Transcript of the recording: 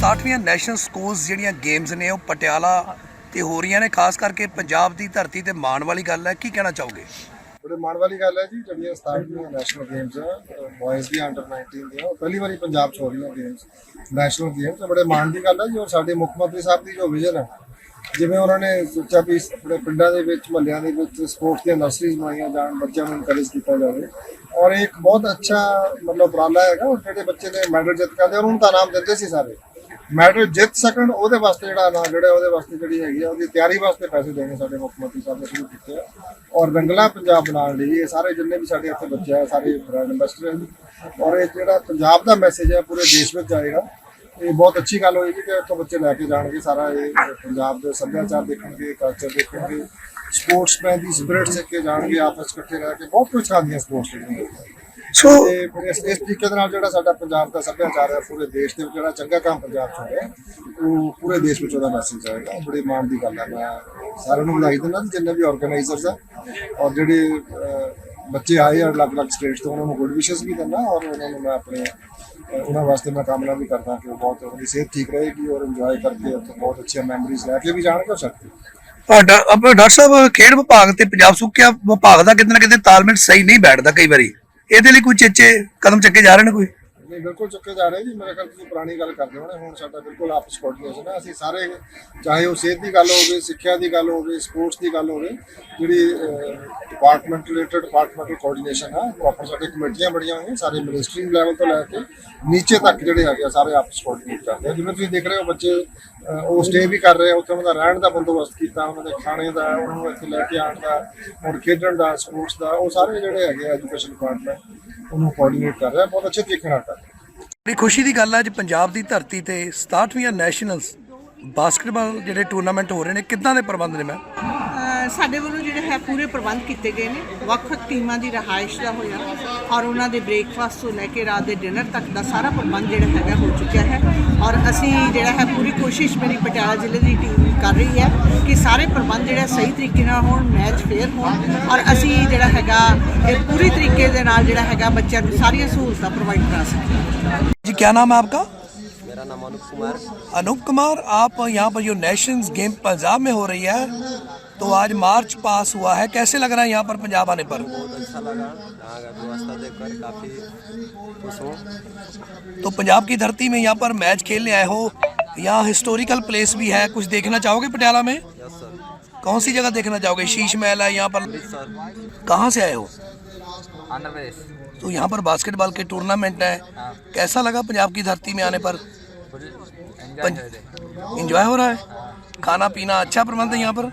67ਵੀਂ national schools ਜਿਹੜੀਆਂ games ਨੇ, ਉਹ ਪਟਿਆਲਾ ਤੇ ਹੋ ਰਹੀਆਂ ਨੇ, ਖਾਸ ਕਰਕੇ ਪੰਜਾਬ ਦੀ ਧਰਤੀ ਤੇ ਮਾਣ ਵਾਲੀ ਗੱਲ ਹੈ। ਕੀ ਕਹਿਣਾ ਚਾਹੋਗੇ? ਬੜੇ ਮਾਣ ਵਾਲੀ ਗੱਲ ਹੈ ਜੀ, ਜਿਹੜੀਆਂ 67ਵੀਆਂ ਨੈਸ਼ਨਲ ਗੇਮਸ ਬॉयਜ਼ ਦੀ ਅੰਡਰ 19 ਦੀਆਂ ਪਹਿਲੀ ਵਾਰੀ ਪੰਜਾਬ 'ਚ ਹੋ ਰਹੀਆਂ ਗੇਮਸ ਨੈਸ਼ਨਲ ਗੇਮਸ। ਬੜੇ ਮਾਣ ਦੀ ਗੱਲ ਹੈ ਜੋ ਸਾਡੇ ਮੁੱਖ ਮੰਤਰੀ ਸਾਹਿਬ ਦੀ ਜੋ ਵਿਜ਼ਨ ਹੈ, ਜਿਵੇਂ ਉਹਨਾਂ ਨੇ ਸੋਚਿਆ ਵੀ ਆਪਣੇ ਪਿੰਡਾਂ ਦੇ ਵਿੱਚ, ਮਹੱਲਿਆਂ ਦੇ ਵਿੱਚ ਸਪੋਰਟਸ ਦੀਆਂ ਨਰਸਰੀਜ਼ ਬਣਾਈਆਂ ਜਾਣ, ਬੱਚਿਆਂ ਨੂੰ ਇਨਕਰੇਜ ਕੀਤਾ ਜਾਵੇ। ਔਰ ਇਹ ਇੱਕ ਬਹੁਤ ਅੱਛਾ ਮਤਲਬ ਉਪਰਾਲਾ ਹੈਗਾ ਜਿਹੜੇ ਬੱਚੇ ਨੇ ਮੈਡਲ ਜਿੱਤ ਕਰਦੇ ਆਉਂਦੇ ਉਹਨਾਂ ਨੂੰ ਤਾਂ ਨਾਮ ਦਿੰਦੇ ਸੀ ਸਾਰੇ। ਮੈਡਲ ਜਿੱਤ ਸਕਣ, ਉਹਦੇ ਵਾਸਤੇ ਜਿਹੜਾ ਨਾ ਜਿਹੜਾ ਉਹਦੇ ਵਾਸਤੇ ਜਿਹੜੀ ਹੈਗੀ ਆ, ਉਹਦੀ ਤਿਆਰੀ ਵਾਸਤੇ ਪੈਸੇ ਦੇਣੇ ਸਾਡੇ ਮੁੱਖ ਮੰਤਰੀ ਸਾਹਿਬ ਨੇ ਸ਼ੁਰੂ ਕੀਤੇ ਆ। ਔਰ ਰੰਗਲਾ ਪੰਜਾਬ ਬਣਾਉਣ ਲਈ ਇਹ ਸਾਰੇ ਜਿੰਨੇ ਵੀ ਸਾਡੇ ਇੱਥੇ ਬੱਚੇ ਆ, ਸਾਰੇ ਬ੍ਰਾਂਡ ਐਂਬੈਸਡਰ ਹਨ ਔਰ ਇਹ ਜਿਹੜਾ ਪੰਜਾਬ ਦਾ ਮੈਸੇਜ ਹੈ, ਪੂਰੇ ਦੇਸ਼ ਵਿੱਚ ਜਾਏਗਾ ਇਹ ਬਹੁਤ ਅੱਛੀ ਗੱਲ ਹੋਏਗੀ ਕਿ ਇੱਥੋਂ ਬੱਚੇ ਲੈ ਕੇ ਜਾਣਗੇ ਸਾਰਾ ਇਹ ਪੰਜਾਬ ਦੇ ਸੱਭਿਆਚਾਰ ਦੇਖਣਗੇ ਕਲਚਰ ਦੇਖਣਗੇ। ਸਪੋਰਟਸਮੈਨ ਦੀ ਸਪਿਰਿਟ ਸਿੱਖ ਕੇ ਜਾਣਗੇ, ਆਪਸ ਇਕੱਠੇ ਰਹਿ ਕੇ, ਬਹੁਤ ਕੁਝ ਖਾਂਦੀਆਂ ਸਪੋਰਟਸ ਦੀਆਂ ਸੋ ਇਸ ਇਸ ਤਰੀਕੇ ਦੇ ਨਾਲ ਜਿਹੜਾ ਸਾਡਾ ਪੰਜਾਬ ਦਾ ਸੱਭਿਆਚਾਰ ਹੈ ਪੂਰੇ ਦੇਸ਼ ਦੇ ਵਿੱਚ ਜਿਹੜਾ ਚੰਗਾ ਕੰਮ ਪੰਜਾਬ 'ਚ ਹੋ ਰਿਹਾ ਉਹ ਪੂਰੇ ਦੇਸ਼ ਵਿੱਚ ਉਹਦਾ ਮੈਸੇਜ ਜਾਏਗਾ ਬੜੀ ਮਾਣ ਦੀ ਗੱਲ ਹੈ ਮੈਂ ਸਾਰਿਆਂ ਨੂੰ ਵਧਾਈ ਦਿੰਦਾ ਤੇ ਜਿੰਨੇ ਵੀ ਆਰਗੇਨਾਈਜ਼ਰਸ ਆ ਔਰ ਜਿਹੜੇ ਬੱਚੇ ਆਏ ਆ ਅਲੱਗ-ਅਲੱਗ ਸਟੇਟਸ ਤੋਂ ਉਹਨਾਂ ਨੂੰ ਗੁੱਡ ਵਿਸ਼ੇਸ ਵੀ ਦਿੰਦਾ ਔਰ ਉਹਨਾਂ ਨੂੰ ਮੈਂ ਆਪਣੇ ਉਹਨਾਂ ਵਾਸਤੇ ਮੈਂ ਕਾਮਨਾ ਵੀ ਕਰਦਾ ਕਿ ਉਹ ਬਹੁਤ ਉਹਨਾਂ ਦੀ ਸਿਹਤ ਠੀਕ ਰਹੇਗੀ ਔਰ ਇੰਜੋਏ ਕਰਕੇ ਉੱਥੇ ਬਹੁਤ ਅੱਛੀਆਂ ਮੈਮਰੀਜ਼ ਲੈ ਕੇ ਵੀ ਜਾਣਗੇ ਸਕਦੇ ਤੁਹਾਡਾ ਆਪਣਾ ਡਾਕਟਰ ਸਾਹਿਬ ਖੇਡ ਵਿਭਾਗ ਤੇ ਪੰਜਾਬ ਸੁੱਕਿਆ ਵਿਭਾਗ ਦਾ ਕਿਤੇ ਨਾ ਕਿਤੇ ਤਾਲਮੇਲ ਸਹੀ ਨਹੀਂ ਬੈਠਦਾ ਕਈ ਵਾਰੀ। ਇਹਦੇ ਲਈ ਕੋਈ ਚੇਚੇ ਕਦਮ ਚੱਕੇ ਜਾ ਰਹੇ ਨੇ ਕੋਈ? ਨਹੀਂ, ਬਿਲਕੁਲ ਚੁੱਕੇ ਜਾ ਰਹੇ ਜੀ। ਮੇਰੇ ਖਿਆਲ ਤੁਸੀਂ ਪੁਰਾਣੀ ਗੱਲ ਕਰਦੇ ਹੋਣੇ, ਹੁਣ ਸਾਡਾ ਬਿਲਕੁਲ ਆਪਸ ਕੋਆਰਡੀਨੇਸ਼ਨ ਹੈ। ਅਸੀਂ ਸਾਰੇ, ਚਾਹੇ ਉਹ ਸਿਹਤ ਦੀ ਗੱਲ ਹੋਵੇ, ਸਿੱਖਿਆ ਦੀ ਗੱਲ ਹੋਵੇ ਸਪੋਰਟਸ ਦੀ ਗੱਲ ਹੋਵੇ, ਜਿਹੜੀ ਡਿਪਾਰਟਮੈਂਟ ਰਿਲੇਟਡ ਡਿਪਾਰਟਮੈਂਟਲ ਕੋਆਰਡੀਨੇਸ਼ਨ ਹੈ ਪ੍ਰੋਪਰ ਸਾਡੇ ਕਮੇਟੀਆਂ ਬੜੀਆਂ ਹੋਈਆਂ ਸਾਰੇ ਮਿਨਿਸਟਰੀ ਲੈਵਲ ਤੋਂ ਲੈ ਕੇ ਨੀਚੇ ਤੱਕ ਜਿਹੜੇ ਹੈਗੇ ਆ, ਸਾਰੇ ਆਪਸ ਕੋਆਰਡੀਨੇਟ ਕਰਦੇ ਆ। ਜਿਵੇਂ ਤੁਸੀਂ ਦੇਖ ਰਹੇ ਹੋ, ਬੱਚੇ ਉਹ ਸਟੇ ਵੀ ਕਰ ਰਹੇ ਆ, ਉੱਥੇ ਉਹਨਾਂ ਦਾ ਰਹਿਣ ਦਾ ਬੰਦੋਬਸਤ ਕੀਤਾ, ਉਹਨਾਂ ਦੇ ਖਾਣੇ ਦਾ, ਉਹਨਾਂ ਨੂੰ ਇੱਥੇ ਲੈ ਕੇ ਆਉਣ ਦਾ ਹੁਣ ਖੇਡਣ ਦਾ ਸਪੋਰਟਸ ਦਾ, ਉਹ ਸਾਰੇ ਜਿਹੜੇ ਹੈਗੇ ਆ ਐਜੂਕੇਸ਼ਨ ਡਿਪਾਰਟਮੈਂਟ ਉਹਨੂੰ ਕੋਆਰਡੀਨੇਟ ਕਰ ਰਿਹਾ ਬਹੁਤ ਅੱਛੇ ਤਰੀਕੇ ਨਾਲ ਕਰ ਰਿਹਾ ਬੜੀ ਖੁਸ਼ੀ ਦੀ ਗੱਲ ਹੈ ਅੱਜ ਪੰਜਾਬ ਦੀ ਧਰਤੀ ਤੇ 67ਵੀਂ ਨੈਸ਼ਨਲਸ ਬਾਸਕਟਬਾਲ ਜਿਹੜੇ ਟੂਰਨਾਮੈਂਟ ਹੋ ਰਹੇ ਨੇ, ਕਿੱਦਾਂ ਦੇ ਪ੍ਰਬੰਧ ਨੇ ਮੈਂ ਸਾਡੇ ਵੱਲੋਂ ਜਿਹੜੇ ਹੈ ਪੂਰੇ ਪ੍ਰਬੰਧ ਕੀਤੇ ਗਏ ਨੇ। ਵੱਖ-ਵੱਖ ਟੀਮਾਂ ਦੀ ਰਹਾਇਸ਼ ਦਾ ਹੋਇਆ ਔਰ ਉਹਨਾਂ ਦੇ ਬ੍ਰੇਕਫਾਸਟ ਤੋਂ ਲੈ ਕੇ ਰਾਤ ਦੇ ਡਿਨਰ ਤੱਕ ਦਾ ਸਾਰਾ ਪ੍ਰਬੰਧ ਜਿਹੜਾ ਹੈਗਾ ਹੋ ਚੁੱਕਿਆ ਹੈ। ਔਰ ਅਸੀਂ ਜਿਹੜਾ ਹੈ ਪੂਰੀ ਕੋਸ਼ਿਸ਼ ਮੇਰੀ ਪਟਿਆਲਾ ਜ਼ਿਲ੍ਹੇ ਦੀ ਟੀਮ ਕਰ ਰਹੀ ਹੈ ਕਿ ਸਾਰੇ ਪ੍ਰਬੰਧ ਜਿਹੜਾ ਸਹੀ ਤਰੀਕੇ ਨਾਲ ਹੋਣ ਮੈਚ ਫੇਅਰ ਹੋਣ ਔਰ ਅਸੀਂ ਜਿਹੜਾ ਹੈਗਾ ਇਹ ਪੂਰੀ ਤਰੀਕੇ ਦੇ ਨਾਲ ਜਿਹੜਾ ਹੈਗਾ ਬੱਚਿਆਂ ਨੂੰ ਸਾਰੀਆਂ ਸਹੂਲਤਾਂ ਪ੍ਰੋਵਾਈਡ ਕਰਾ ਸਕੀਏ। ਜੀ ਕੀ ਨਾਮ ਹੈ ਆਪਕਾ? नाम अनूप कुमार। अनूप कुमार आप यहाँ पर जो नेशंस गेम पंजाब में हो रही है तो आज मार्च पास हुआ है। कैसे लग रहा है यहाँ पर पंजाब आने पर? बहुत अच्छा लगा। यहाँ का व्यवस्था देखकर काफ़ी खुश हूँ। तो पंजाब की धरती में यहाँ पर मैच खेलने आए हो। यहाँ हिस्टोरिकल प्लेस भी है। कुछ देखना चाहोगे पटियाला में? यस सर कौन सी जगह देखना चाहोगे? शीश महल है यहाँ पर। कहाँ से आए हो? आंध्र प्रदेश। तो यहाँ पर बास्केटबॉल के टूर्नामेंट है। हाँ। कैसा लगा पंजाब की धरती में आने पर? इंजॉय हो रहा है खाना पीना अच्छा प्रबंध है यहाँ पर